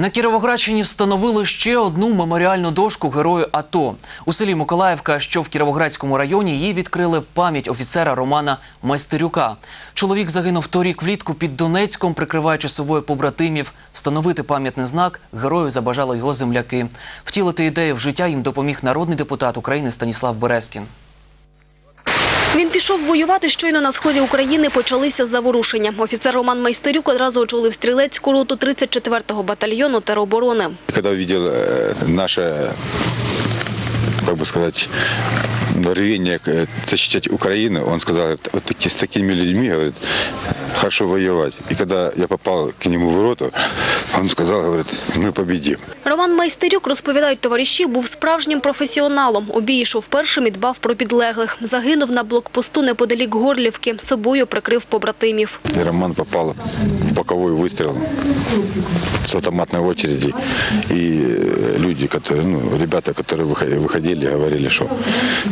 На Кіровоградщині встановили ще одну меморіальну дошку герою АТО. У селі Миколаївка, що в Кіровоградському районі, її відкрили в пам'ять офіцера Романа Майстерюка. Чоловік загинув торік влітку під Донецьком, прикриваючи собою побратимів. Встановити пам'ятний знак герою забажали його земляки. Втілити ідею в життя їм допоміг народний депутат України Станіслав Березкін. Він пішов воювати, щойно на сході України почалися заворушення. Офіцер Роман Майстерюк одразу очолив стрілецьку роту 34-го батальйону тероборони. Когда увидел э, наше, как бы сказать, рвение э, защищать Украину, он сказал, вот таки, с такими людьми, говорит, хорошо воевать. И когда я попал к нему в роту, он сказал, говорит, мы победим. Роман Майстерюк, розповідають товариші, був справжнім професіоналом. У бій йшов першим і дбав про підлеглих. Загинув на блокпосту неподалік Горлівки. Собою прикрив побратимів. И Роман попал в боковой выстрел с автоматной очереди. И э, люди, которые, ну, ребята, которые выходи- выходили, говорили, что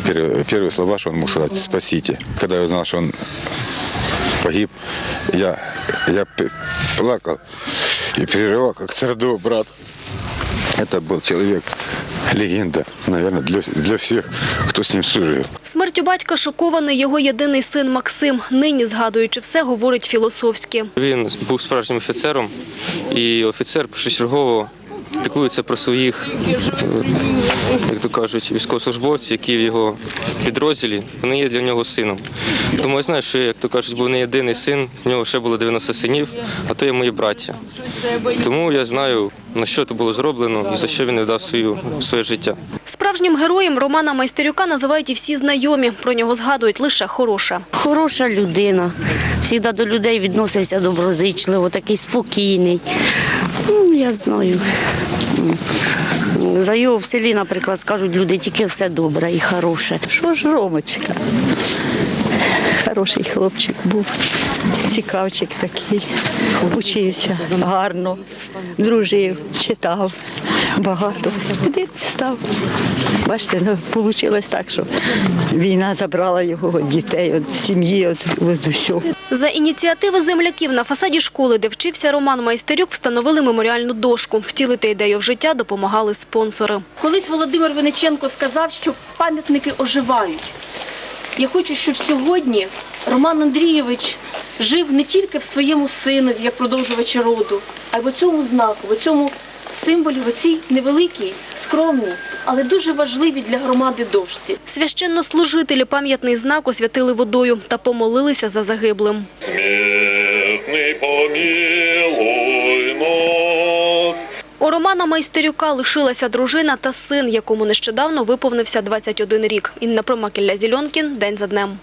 первые, первые слова, что он мог сказать, спасите. Когда я узнал, что он погиб, я, я п- плакал и переживал, как родного брата. Это был человек, легенда, наверное, для, для всех, кто с ним служил. Смертю батька шокований його єдиний син Максим. Нині, згадуючи все, говорить філософськи. Він був справжнім офіцером, і офіцер першочергово піклується про своїх, як то кажуть, військовослужбовців, які в його підрозділі, вони є для нього сином. Тому я знаю, що, як то кажуть, був не єдиний син, в нього ще було 90 синів, а то є мої браття. Тому я знаю, на що це було зроблено і за що він віддав свою, своє життя. Справжнім героєм Романа Майстерюка називають і всі знайомі. Про нього згадують лише хороше. Хороша людина, завжди до людей відносився доброзичливо, такий спокійний. Я знаю. За його в селі, наприклад, скажуть люди, тільки все добре і хороше. Що ж, Ромочка? Хороший хлопчик був, цікавчик такий, учився гарно, дружив, читав багато. Куди став? Бачите, ну, вийшло так, що війна забрала його від дітей, від сім'ї, від, від усього. За ініціативи земляків на фасаді школи, де вчився Роман Майстерюк, встановили меморіальну дошку. Втілити ідею в життя допомагали спонсори. Колись Володимир Винниченко сказав, що пам'ятники оживають. Я хочу, щоб сьогодні Роман Андрійович жив не тільки в своєму синові, як продовжувачі роду, а й в цьому знаку, в цьому символі, в цій невеликій, скромній, але дуже важливій для громади дошці. Священнослужителі пам'ятний знак освятили водою та помолилися за загиблим. Смертний помилуй нас. У Романа Майстерюка лишилася дружина та син, якому нещодавно виповнився 21 рік. Інна Промакілля Зільонкін. День за днем.